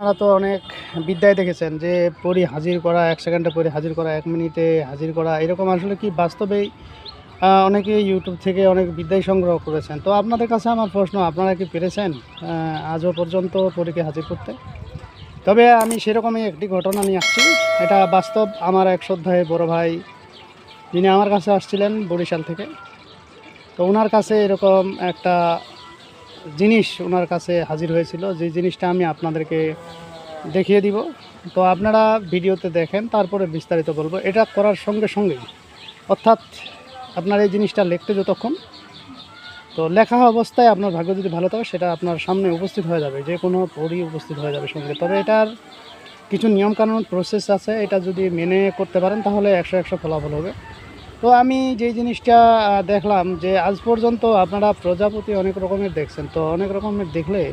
আপনারা তো অনেক বিদ্যায় দেখেছেন যে পরি হাজির করা, এক সেকেন্ডে পরি হাজির করা, এক মিনিটে হাজির করা, এরকম আসলে কি বাস্তবেই অনেকে ইউটিউব থেকে অনেক বিদ্যায় সংগ্রহ করেছেন। তো আপনাদের কাছে আমার প্রশ্ন, আপনারা কি পেরেছেন আজও পর্যন্ত পরীকে হাজির করতে? তবে আমি সেরকমই একটি ঘটনা নিয়ে আসছি। এটা বাস্তব, আমার এক শ্রদ্ধায় বড় ভাই যিনি আমার কাছে আসছিলেন বরিশাল থেকে। তো ওনার কাছে এরকম একটা জিনিস ওনার কাছে হাজির হয়েছিল, যে জিনিসটা আমি আপনাদেরকে দেখিয়ে দিব। তো আপনারা ভিডিওতে দেখেন, তারপরে বিস্তারিত বলব। এটা করার সঙ্গে সঙ্গেই, অর্থাৎ আপনার এই জিনিসটা লিখতে যতক্ষণ, তো লেখা অবস্থায় আপনার ভাগ্য যদি ভালো থাকে, সেটা আপনার সামনে উপস্থিত হয়ে যাবে, যে কোনো পড়ি উপস্থিত হয়ে যাবে সঙ্গে। তবে এটার কিছু নিয়মকানুন প্রসেস আছে, এটা যদি মেনে করতে পারেন, তাহলে একশো একশো ফলাফল হবে। তো আমি যে জিনিসটা দেখলাম যে আজ পর্যন্ত আপনারা প্রজাপতি অনেক রকমের দেখছেন, তো অনেক রকমের দেখলে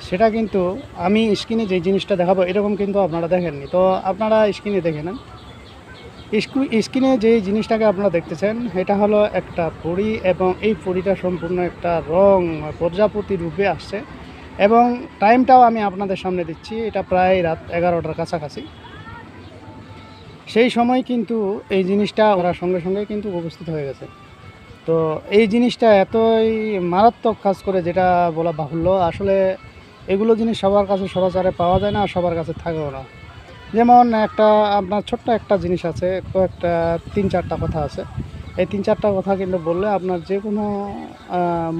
সেটা কিন্তু আমি স্ক্রিনে যে জিনিসটা দেখাবো এরকম কিন্তু আপনারা দেখেননি। তো আপনারা স্ক্রিনে দেখে নেন। স্ক্রি- স্ক্রিনে যে জিনিসটাকে আপনারা দেখতেছেন, এটা হলো একটা পরি এবং এই পরিটা সম্পূর্ণ একটা রং প্রজাপতি রূপে আসছে এবং টাইমটাও আমি আপনাদের সামনে দিচ্ছি, এটা প্রায় রাত এগারোটার কাছাকাছি। সেই সময় কিন্তু এই জিনিসটা ওরা সঙ্গে সঙ্গে কিন্তু উপস্থিত হয়ে গেছে। তো এই জিনিসটা এতই মারাত্মক কাজ করে যেটা বলা বাহুল্য, আসলে এগুলো জিনিস সবার কাছে সরাসরি পাওয়া যায় না সবার কাছে থাকেও না। যেমন একটা আপনার ছোট্ট একটা জিনিস আছে কয়েকটা তিন চারটা কথা আছে। এই তিন চারটা কথা কিন্তু বললে আপনার যে কোনো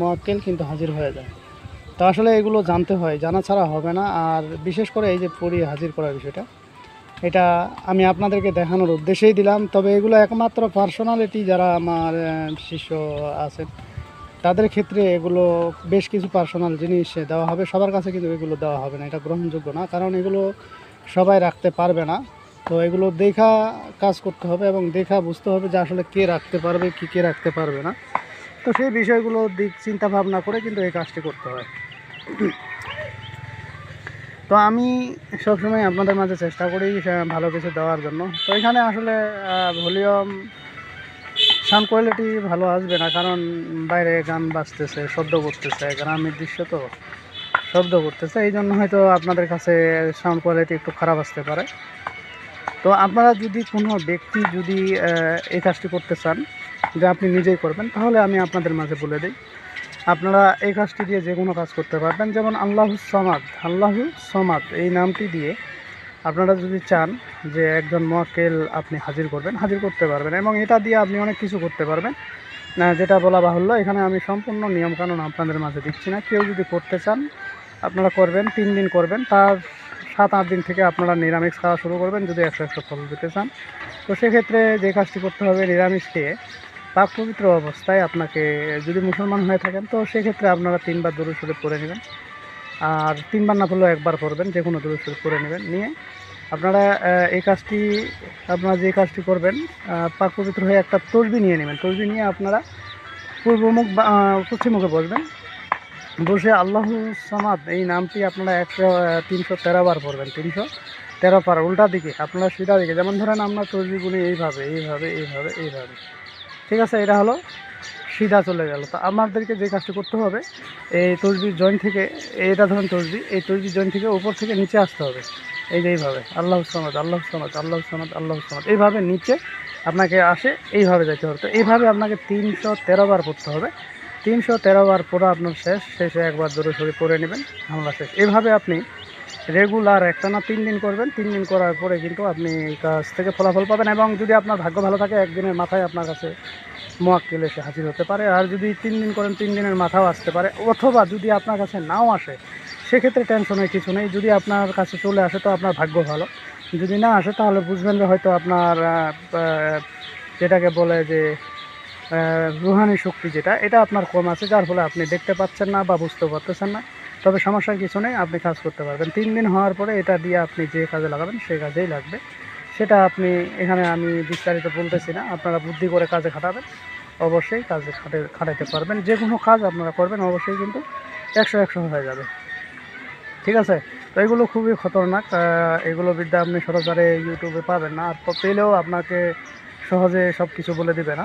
মক্কেল কিন্তু হাজির হয়ে যায়। তো আসলে এগুলো জানতে হয়, জানা ছাড়া হবে না। আর বিশেষ করে এই যে পরি হাজির করার বিষয়টা এটা আমি আপনাদেরকে দেখানোর উদ্দেশ্যেই দিলাম। তবে এগুলো একমাত্র পার্সোনালিটি যারা আমার শিষ্য আছেন, তাদের ক্ষেত্রে এগুলো বেশ কিছু পার্সোনাল জিনিস দেওয়া হবে। সবার কাছে কিন্তু এগুলো দেওয়া হবে না, এটা গ্রহণযোগ্য না। কারণ এগুলো সবাই রাখতে পারবে না। তো এগুলো দেখা কাজ করতে হবে এবং দেখা বুঝতে হবে যে আসলে কে রাখতে পারবে, কি কে রাখতে পারবে না। তো সেই বিষয়গুলো দিক চিন্তা ভাবনা করে কিন্তু এই কাজটি করতে হয়। তো আমি সবসময় আপনাদের মাঝে চেষ্টা করি ভালো কিছু দেওয়ার জন্য। তো এখানে আসলে ভলিউম, সাউন্ড কোয়ালিটি ভালো আসবে না, কারণ বাইরে গান বাজতেছে, শব্দ করতেছে, গ্রামের দৃশ্য তো, শব্দ করতেছে এই জন্য হয়তো আপনাদের কাছে সাউন্ড কোয়ালিটি একটু খারাপ আসতে পারে। তো আপনারা যদি কোনো ব্যক্তি যদি এই কাজটি করতে চান, যে আপনি নিজেই করবেন, তাহলে আমি আপনাদের মাঝে বলে দিই। আপনারা এই কাজটি দিয়ে যে কোনো কাজ করতে পারবেন। যেমন আল্লাহু সমাদ আল্লাহু সমাদ এই নামটি দিয়ে আপনারা যদি চান যে একজন মোয়াক্কেল আপনি হাজির করবেন, হাজির করতে পারবেন এবং এটা দিয়ে আপনি অনেক কিছু করতে পারবেন। যেটা বলা বাহুল্য, এখানে আমি সম্পূর্ণ নিয়মকানুন আপনাদের মাঝে দিচ্ছি না। কেউ যদি করতে চান, আপনারা করবেন, তিন দিন করবেন, তার সাত, আট দিন থেকে আপনারা নিরামিষ খাওয়া শুরু করবেন যদি একশো একশো ফল দিতে চান। তো সেক্ষেত্রে যে কাজটি করতে হবে নিরামিষ খেয়ে পাক পবিত্র অবস্থায় আপনাকে, যদি মুসলমান হয়ে থাকেন, তো সেক্ষেত্রে আপনারা তিনবার দূরে সুরে পড়ে নেবেন। আর তিনবার না পড়লেও একবার পড়বেন, যে কোনো দূরে সুরে পড়ে নেবেন। নিয়ে আপনারা এই কাজটি, আপনারা যে কাজটি করবেন পাক পবিত্র হয়ে একটা তসবি নিয়ে নেবেন। তসবি নিয়ে আপনারা পূর্বমুখ বা পশ্চিমমুখে বসবেন। বসে আল্লাহ সামাদ, এই নামটি আপনারা একশো তিনশো তেরো বার পড়বেন, তিনশো তেরো পার। উল্টা দিকে, আপনারা সিধা দিকে, যেমন ধরেন আমরা তসবিগুলি এইভাবে এইভাবে এইভাবে এইভাবে। ঠিক আছে, এটা হলো সিধা চলে গেল। তো আমাদেরকে যে কাজটি করতে হবে, এই তসবির জয়েন্ট থেকে, এটা ধরেন তসবি, এই তসবি জয়েন্ট থেকে উপর থেকে নিচে আসতে হবে। এই যে এইভাবে, আল্লাহ সামাদ আল্লাহ সামাদ আল্লাহ সামাদ আল্লাহ সামাদ। এইভাবে নিচে আপনাকে আসে, এইভাবে যেতে হবে। তো এইভাবে আপনাকে তিনশো তেরো বার পড়তে হবে। তিনশো তেরো বার পড়া আপনার শেষ, শেষে একবার জোরে সরে পড়ে নেবেন, হামলা শেষ। এইভাবে আপনি রেগুলার একটা না তিন দিন করবেন, তিন দিন করার পরে কিন্তু আপনি কাজ থেকে ফলাফল পাবেন এবং যদি আপনার ভাগ্য ভালো থাকে, একদিনের মাথায় আপনার কাছে মোয়াক্কেল এসে হাজির হতে পারে। আর যদি তিন দিন করেন, তিন দিনের মাথাও আসতে পারে। অথবা যদি আপনার কাছে নাও আসে, সেক্ষেত্রে টেনশনের কিছু নেই। যদি আপনার কাছে চলে আসে, তো আপনার ভাগ্য ভালো। যদি না আসে, তাহলে বুঝবেন যে হয়তো আপনার যেটাকে বলে যে রুহানি শক্তি যেটা, এটা আপনার কম আছে, যার ফলে আপনি দেখতে পাচ্ছেন না বা বুঝতে পারতেছেন না। তবে সমস্যার কিছু নেই, আপনি কাজ করতে পারবেন। তিন দিন হওয়ার পরে এটা দিয়ে আপনি যে কাজে লাগাবেন সেই কাজেই লাগবে। সেটা আপনি, এখানে আমি বিস্তারিত বলতেছি না, আপনারা বুদ্ধি করে কাজে খাটাবেন, অবশ্যই কাজে খাটে খাটাতে পারবেন। যে কোনো কাজ আপনারা করবেন, অবশ্যই কিন্তু একশো একশো হয়ে যাবে। ঠিক আছে? তো এগুলো খুবই খতরনাক এগুলো বিদ্যা আপনি সরাসরি ইউটিউবে পাবেন না, আর পেলেও আপনাকে সহজে সব কিছু বলে দিবে না।